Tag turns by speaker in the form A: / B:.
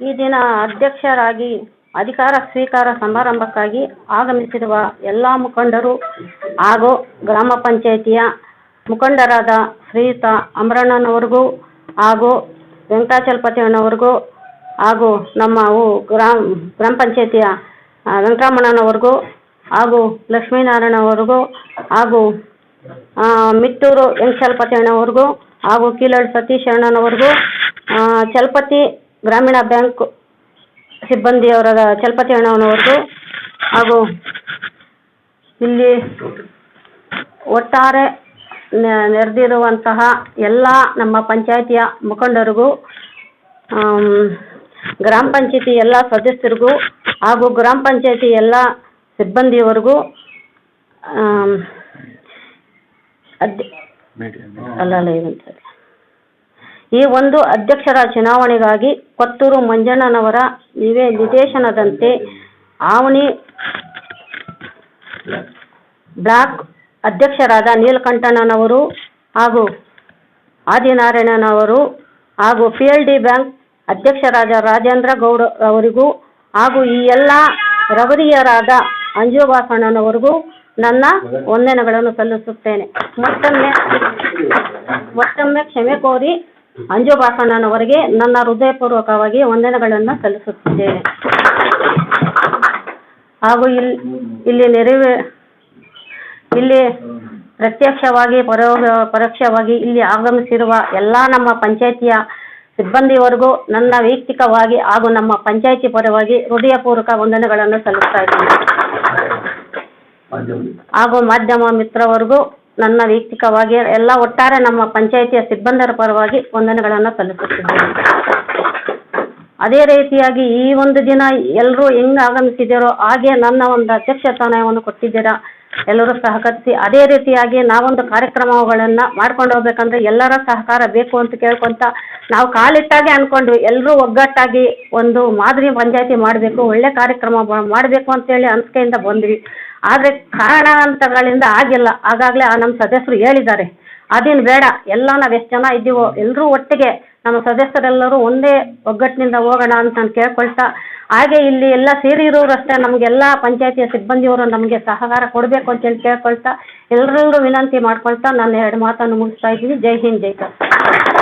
A: ಈ ದಿನ ಅಧ್ಯಕ್ಷರಾಗಿ ಅಧಿಕಾರ ಸ್ವೀಕಾರ ಸಮಾರಂಭಕ್ಕಾಗಿ ಆಗಮಿಸಿರುವ ಎಲ್ಲ ಮುಖಂಡರು ಹಾಗೂ ಗ್ರಾಮ ಪಂಚಾಯಿತಿಯ ಮುಖಂಡರಾದ ಶ್ರೀಯುತ ಅಮರಣ್ಣನವ್ರಿಗೂ ಹಾಗೂ ವೆಂಕಟಾಚಲಪತಿ ಅಣ್ಣವ್ರಿಗೂ ಹಾಗೂ ನಮ್ಮ ಗ್ರಾಮ ಗ್ರಾಮ ಪಂಚಾಯಿತಿಯ ವೆಂಕಟರಮಣನವ್ರಿಗೂ ಹಾಗೂ ಲಕ್ಷ್ಮೀನಾರಾಯಣವ್ರಿಗೂ ಹಾಗೂ ಮಿತ್ತೂರು ವೆಂಕಟಚಲಪತಿ ಅಣ್ಣವ್ರಿಗೂ ಹಾಗೂ ಕೀಲಳ್ಳಿ ಸತೀಶ್ ಅಣ್ಣನವ್ರಿಗೂ ಚಲಪತಿ ಗ್ರಾಮೀಣ ಬ್ಯಾಂಕ್ ಸಿಬ್ಬಂದಿಯವರ ಚಲಪತಿ ಅಣ್ಣನವ್ರಿಗೂ ಹಾಗೂ ಇಲ್ಲಿ ಒಟ್ಟಾರೆ ನೆರೆದಿರುವಂತಹ ಎಲ್ಲ ನಮ್ಮ ಪಂಚಾಯಿತಿಯ ಮುಖಂಡರಿಗೂ ಗ್ರಾಮ ಪಂಚಾಯತಿ ಎಲ್ಲ ಸದಸ್ಯರಿಗೂ ಹಾಗೂ ಗ್ರಾಮ ಪಂಚಾಯತಿ ಎಲ್ಲ ಸಿಬ್ಬಂದಿಯವರಿಗೂ ಅಲ್ಲ ಅಲ್ಲ ಸರಿ. ಈ ಒಂದು ಅಧ್ಯಕ್ಷರ ಚುನಾವಣೆಗಾಗಿ ಕೊತ್ತೂರು ಮಂಜಣ್ಣನವರ ನಿವೇ ನಿರ್ದೇಶನದಂತೆ ಆವಣಿ ಬ್ಲಾಕ್ ಅಧ್ಯಕ್ಷರಾದ ನೀಲಕಂಠಣ್ಣನವರು ಹಾಗೂ ಆದಿನಾರಾಯಣನವರು ಹಾಗೂ ಪಿ ಎಲ್ ಡಿ ಬ್ಯಾಂಕ್ ಅಧ್ಯಕ್ಷರಾದ ರಾಜೇಂದ್ರ ಗೌಡ ಅವರಿಗೂ ಹಾಗೂ ಈ ಎಲ್ಲ ರವರಿಯರಾದ ಅಂಜು ಬಾಸಣ್ಣನವರಿಗೂ ನನ್ನ ವಂದನೆಗಳನ್ನು ಸಲ್ಲಿಸುತ್ತೇನೆ. ಮತ್ತೊಮ್ಮೆ ಮತ್ತೊಮ್ಮೆ ಕ್ಷಮೆ ಕೋರಿ ಅಂಜು ಬಾಸಣ್ಣನವರಿಗೆ ನನ್ನ ಹೃದಯಪೂರ್ವಕವಾಗಿ ವಂದನೆಗಳನ್ನು ಸಲ್ಲಿಸುತ್ತಿದ್ದೇನೆ. ಹಾಗೂ ಇಲ್ಲಿ ಇಲ್ಲಿ ನೆರವೇ ಇಲ್ಲಿ ಪ್ರತ್ಯಕ್ಷವಾಗಿ ಪರೋ ಪರೋಕ್ಷವಾಗಿ ಇಲ್ಲಿ ಆಗಮಿಸಿರುವ ಎಲ್ಲ ನಮ್ಮ ಪಂಚಾಯಿತಿಯ ಸಿಬ್ಬಂದಿವರೆಗೂ ನನ್ನ ವೈಯಕ್ತಿಕವಾಗಿ ಹಾಗೂ ನಮ್ಮ ಪಂಚಾಯಿತಿ ಪರವಾಗಿ ಹೃದಯಪೂರ್ವಕ ವಂದನೆಗಳನ್ನು ಸಲ್ಲಿಸ್ತಾ ಇದ್ದೇನೆ. ಹಾಗೂ ಮಾಧ್ಯಮ ಮಿತ್ರವರೆಗೂ ನನ್ನ ವೈಯಕ್ತಿಕವಾಗಿ ಎಲ್ಲ ಒಟ್ಟಾರೆ ನಮ್ಮ ಪಂಚಾಯಿತಿಯ ಸಿಬ್ಬಂದರ ಪರವಾಗಿ ವಂದನೆಗಳನ್ನು ಸಲ್ಲಿಸುತ್ತಿದ್ದೇನೆ. ಅದೇ ರೀತಿಯಾಗಿ ಈ ಒಂದು ದಿನ ಎಲ್ಲರೂ ಹೆಂಗ್ ಆಗಮಿಸಿದ್ದೀರೋ ಹಾಗೆ ನನ್ನ ಒಂದು ಅಧ್ಯಕ್ಷಸ್ಥಾನವನ್ನು ಕೊಟ್ಟಿದ್ದೀರಾ ಎಲ್ಲರೂ ಸಹಕರಿಸಿ ಅದೇ ರೀತಿಯಾಗಿ ನಾವೊಂದು ಕಾರ್ಯಕ್ರಮಗಳನ್ನು ಮಾಡ್ಕೊಂಡು ಹೋಗ್ಬೇಕಂದ್ರೆ ಎಲ್ಲರ ಸಹಕಾರ ಬೇಕು ಅಂತ ಕೇಳ್ಕೊಂತ ನಾವು ಕಾಲಿಟ್ಟಾಗೆ ಅನ್ಕೊಂಡ್ವಿ. ಎಲ್ಲರೂ ಒಗ್ಗಟ್ಟಾಗಿ ಒಂದು ಮಾದರಿ ಪಂಚಾಯತಿ ಮಾಡಬೇಕು, ಒಳ್ಳೆ ಕಾರ್ಯಕ್ರಮ ಮಾಡಬೇಕು ಅಂತೇಳಿ ಅನಿಸಿಕೆಯಿಂದ ಬಂದ್ವಿ. ಆದರೆ ಕಾರಣಾಂತರಗಳಿಂದ ಆಗಿಲ್ಲ. ಆಗಾಗಲೇ ಆ ನಮ್ಮ ಸದಸ್ಯರು ಹೇಳಿದ್ದಾರೆ, ಅದೇನು ಬೇಡ, ಎಲ್ಲ ನಾವು ಎಷ್ಟು ಜನ ಇದ್ದೀವೋ ಎಲ್ಲರೂ ಒಟ್ಟಿಗೆ ನಮ್ಮ ಸದಸ್ಯರೆಲ್ಲರೂ ಒಂದೇ ಒಗ್ಗಟ್ಟಿನಿಂದ ಹೋಗೋಣ ಅಂತ ನಾನು ಕೇಳ್ಕೊಳ್ತಾ, ಹಾಗೆ ಇಲ್ಲಿ ಎಲ್ಲ ಸೇರಿರೋರು ಅಷ್ಟೇ, ನಮಗೆಲ್ಲ ಪಂಚಾಯತಿಯ ಸಿಬ್ಬಂದಿಯವರು ನಮಗೆ ಸಹಕಾರ ಕೊಡಬೇಕು ಅಂತೇಳಿ ಕೇಳ್ಕೊಳ್ತಾ ಎಲ್ಲರಲ್ಲೂ ವಿನಂತಿ ಮಾಡ್ಕೊಳ್ತಾ ನಾನು ಎರಡು ಮಾತನ್ನು ಮುಗಿಸ್ತಾ ಇದ್ದೀನಿ. ಜೈ ಹಿಂದ್, ಜೈ ಕರ್ನಾಟಕ.